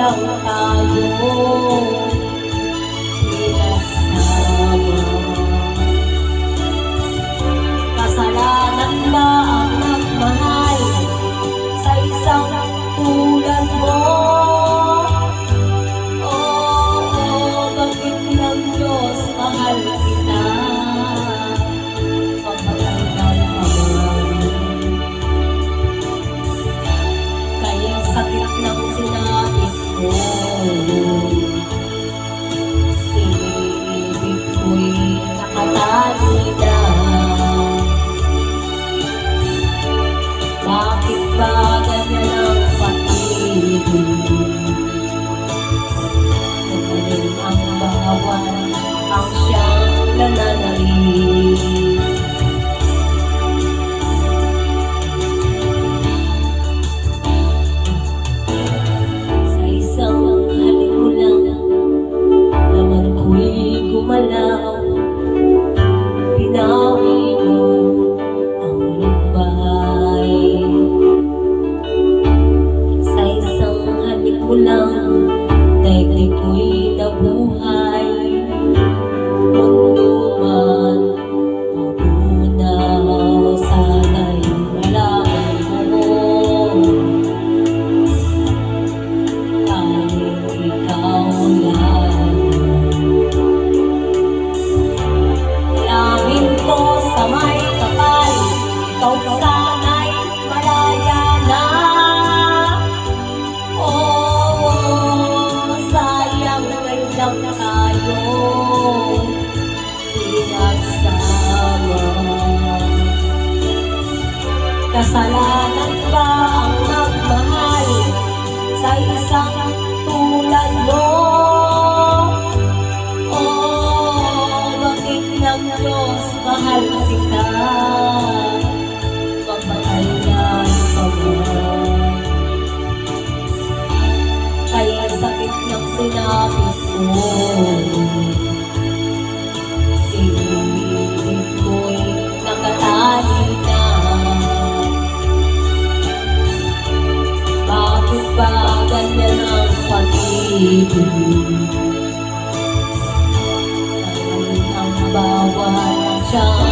lang tayo. Kasalanan ba ang nagmahal sa isang tulad mo? Oh, bakit ng Diyos mahal kita? Mamatay na sa Kaya sakit ng sinabi ko. pag-ibig Ang bawat siyang